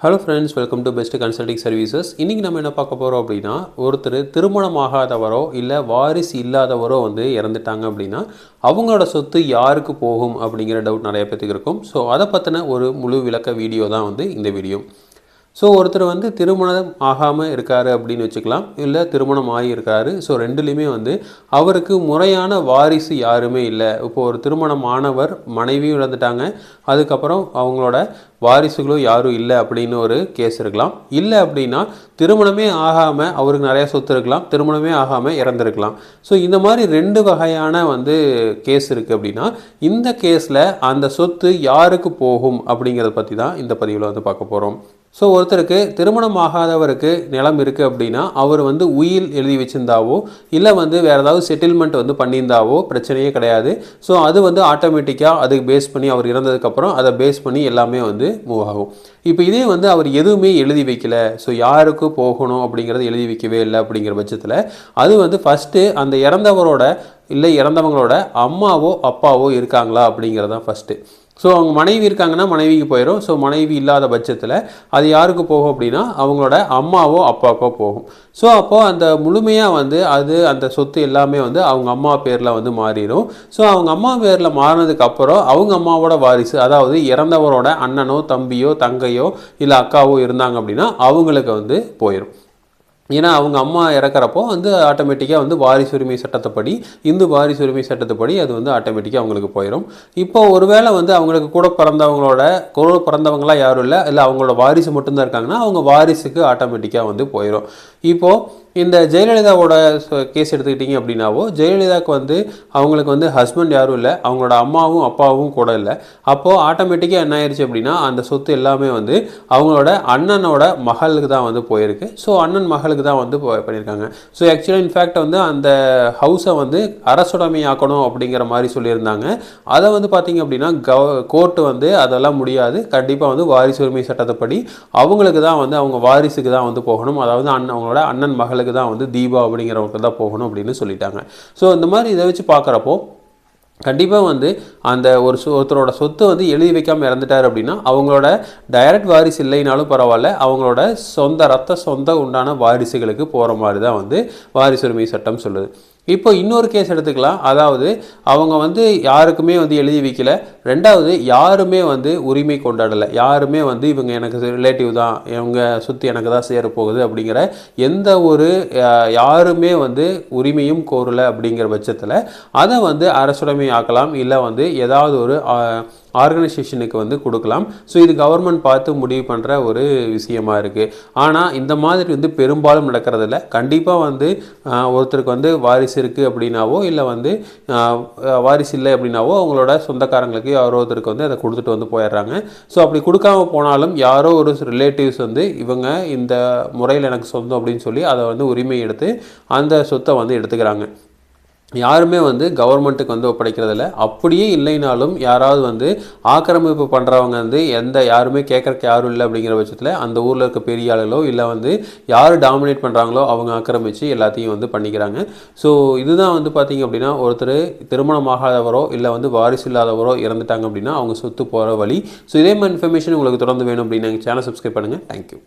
Hello friends welcome to best consulting services இன்றைக்கி நம்ம என்ன பார்க்க போகிறோம் அப்படின்னா ஒருத்தர் திருமணம் ஆகாதவரோ இல்லை வாரிசு இல்லாதவரோ வந்து இறந்துட்டாங்க அப்படின்னா அவங்களோட சொத்து யாருக்கு போகும் அப்படிங்கிற டவுட் நிறைய பேத்துக்கு இருக்கும். ஸோ அதை பற்றின ஒரு முழு விளக்க வீடியோ தான் வந்து இந்த வீடியோ ஸோ ஒருத்தர் வந்து திருமணம் ஆகாமல் இருக்காரு அப்படின்னு வச்சுக்கலாம். இல்லை திருமணம் ஆகியிருக்காரு. ஸோ ரெண்டுலேயுமே வந்து அவருக்கு முறையான வாரிசு யாருமே இல்லை. இப்போ ஒரு திருமணம் ஆனவர் மனைவியும் இழந்துட்டாங்க அதுக்கப்புறம் அவங்களோட வாரிசுகளும் யாரும் இல்லை அப்படின்னு ஒரு கேஸ் இருக்கலாம். இல்லை அப்படின்னா திருமணமே ஆகாமல் அவருக்கு நிறைய சொத்து இருக்கலாம். திருமணமே ஆகாமல் இறந்துருக்கலாம். ஸோ இந்த மாதிரி ரெண்டு வகையான வந்து கேஸ் இருக்குது அப்படின்னா இந்த கேஸில் அந்த சொத்து யாருக்கு போகும் அப்படிங்கிறத பற்றி தான் இந்த பதிவில் வந்து பார்க்க போகிறோம் ஸோ ஒருத்தருக்கு திருமணம் ஆகாதவருக்கு நிலம் இருக்குது அப்படின்னா அவர் வந்து உயில் எழுதி வச்சிருந்தாவோ இல்லை வந்து வேறு ஏதாவது செட்டில்மெண்ட் வந்து பண்ணியிருந்தாவோ பிரச்சனையே கிடையாது. ஸோ அது வந்து ஆட்டோமேட்டிக்காக அதுக்கு பேஸ் பண்ணி அவர் இறந்ததுக்கப்புறம் அதை பேஸ் பண்ணி எல்லாமே வந்து மூவ் ஆகும். இப்போ இதே வந்து அவர் எதுவுமே எழுதி வைக்கல. ஸோ யாருக்கு போகணும் அப்படிங்கிறது எழுதி வைக்கவே இல்லை அப்படிங்கிற பட்சத்தில் அது வந்து ஃபஸ்ட்டு அந்த இறந்தவரோட இல்லை இறந்தவங்களோட அம்மாவோ அப்பாவோ இருக்காங்களா அப்படிங்கிறது தான் ஃபஸ்ட்டு ஸோ அவங்க மனைவி இருக்காங்கன்னா மனைவிக்கு போயிடும் ஸோ மனைவி இல்லாத பட்சத்தில் அது யாருக்கு போகும் அப்படின்னா அவங்களோட அம்மாவோ அப்பாவுக்கோ போகும். ஸோ அப்போது அந்த முழுமையாக வந்து அது அந்த சொத்து எல்லாமே வந்து அவங்க அம்மா பேரில் வந்து மாறிடும் ஸோ அவங்க அம்மா பேரில் மாறினதுக்கு அப்புறம் அவங்க அம்மாவோட வாரிசு அதாவது இறந்தவரோட அண்ணனோ தம்பியோ தங்கையோ இல்லை அக்காவோ இருந்தாங்க அப்படின்னா அவங்களுக்கு வந்து போயிடும் ஏன்னா அவங்க அம்மா இறக்குறப்போ வந்து ஆட்டோமேட்டிக்காக வந்து வாரிசு உரிமை சட்டத்தைப்படி இந்து வாரிசு உரிமை சட்டத்தைப்படி அது வந்து ஆட்டோமேட்டிக்காக அவங்களுக்கு போயிடும் இப்போ ஒருவேளை வந்து அவங்களுக்கு கூட பிறந்தவங்களோட கூட பிறந்தவங்களா யாரும் இல்லை இல்லை அவங்களோட வாரிசு மட்டும்தான் இருக்காங்கன்னா அவங்க வாரிசுக்கு ஆட்டோமேட்டிக்காக வந்து போயிடும் இப்போது இந்த ஜெயலலிதாவோட கேஸ் எடுத்துக்கிட்டிங்க அப்படின்னாவோ ஜெயலலிதாவுக்கு வந்து அவங்களுக்கு வந்து ஹஸ்பண்ட் யாரும் இல்லை அவங்களோட அம்மாவும் அப்பாவும் கூட இல்லை. அப்போது ஆட்டோமேட்டிக்காக என்ன ஆயிடுச்சு அப்படின்னா அந்த சொத்து எல்லாமே வந்து அவங்களோட அண்ணனோட மகளுக்கு தான் வந்து போயிருக்கு. ஸோ அண்ணன் மகளுக்கு தான் வந்து பண்ணியிருக்காங்க. ஸோ ஆக்சுவலாக இன்ஃபேக்ட் வந்து அந்த ஹவுஸை வந்து அரசுடைமையாக்கணும் அப்படிங்கிற மாதிரி சொல்லியிருந்தாங்க. அதை வந்து பார்த்தீங்க அப்படின்னா கவ கோர்ட்டு வந்து அதெல்லாம் முடியாது. கண்டிப்பாக வந்து வாரிசு உரிமை சட்டத்தைப்படி அவங்களுக்கு தான் வந்து அவங்க வாரிசுக்கு தான் வந்து போகணும். அதாவது அண்ணன் அவங்களோட அண்ணன் மகள் மகளுக்கு தான் வந்து தீபா அப்படிங்கிறவங்களுக்கு தான் போகணும் அப்படின்னு சொல்லிட்டாங்க. ஸோ இந்த மாதிரி இதை வச்சு பார்க்குறப்போ கண்டிப்பாக வந்து அந்த ஒரு ஒருத்தரோட சொத்து வந்து எழுதி வைக்காமல் இறந்துட்டார் அப்படின்னா அவங்களோட டைரக்ட் வாரிசு இல்லைனாலும் பரவாயில்ல அவங்களோட சொந்த ரத்த சொந்த உண்டான வாரிசுகளுக்கு போகிற மாதிரி தான் வந்து வாரிசுரிமை சட்டம் சொல்லுது. இப்போ இன்னொரு கேஸ் எடுத்துக்கலாம். அதாவது அவங்க வந்து யாருக்குமே வந்து எழுதி வைக்கல. ரெண்டாவது யாருமே வந்து உரிமை கொண்டாடலை. யாருமே வந்து இவங்க எனக்கு ரிலேட்டிவ் தான் இவங்க சுற்றி எனக்கு தான் சேர போகுது அப்படிங்கிற எந்த ஒரு யாருமே வந்து உரிமையும் கோரலை அப்படிங்கிற பட்சத்தில் அதை வந்து அரசுடைமை ஆக்கலாம் இல்லை வந்து ஏதாவது ஒரு ஆர்கனைசேஷனுக்கு வந்து கொடுக்கலாம். ஸோ இது கவர்மெண்ட் பார்த்து முடிவு பண்ணுற ஒரு விஷயமா இருக்குது ஆனால் இந்த மாதிரி வந்து பெரும்பாலும் நடக்கிறதில்ல. கண்டிப்பாக வந்து ஒருத்தருக்கு வந்து வாரிசு இருக்குது அப்படின்னாவோ இல்லை வந்து வாரிசு இல்லை அப்படின்னாவோ அவங்களோட சொந்தக்காரங்களுக்கு யாரோ ஒருத்தருக்கு வந்து அதை கொடுத்துட்டு வந்து போயிடுறாங்க. ஸோ அப்படி கொடுக்காம போனாலும் யாரோ ஒரு ரிலேட்டிவ்ஸ் வந்து இவங்க இந்த முறையில் எனக்கு சொந்தம் அப்படின்னு சொல்லி அதை வந்து உரிமை எடுத்து அந்த சொத்தை வந்து எடுத்துக்கிறாங்க. யாருமே வந்து கவர்மெண்ட்டுக்கு வந்து ஒப்படைக்கிறதில்ல. அப்படியே இல்லைனாலும் யாராவது வந்து ஆக்கிரமிப்பு பண்ணுறவங்க வந்து எந்த யாருமே கேட்குறக்கு யாரும் இல்லை அப்படிங்கிற பட்சத்தில் அந்த ஊரில் இருக்க பெரிய ஆளுகளோ இல்லை வந்து யார் டாமினேட் பண்ணுறாங்களோ அவங்க ஆக்கிரமித்து எல்லாத்தையும் வந்து பண்ணிக்கிறாங்க. ஸோ இதுதான் வந்து பார்த்திங்க அப்படின்னா ஒருத்தர் திருமணம் ஆகாதவரோ இல்லை வந்து வாரிசு இல்லாதவரோ இறந்துட்டாங்க அப்படின்னா அவங்க சொத்து போகிற வழி. ஸோ இதே மாதிரி இன்ஃபர்மேஷன் உங்களுக்கு தொடர்ந்து வேணும் அப்படின்னு எங்கள் சேனல் சப்ஸ்கிரைப் பண்ணுங்கள் தேங்க்யூ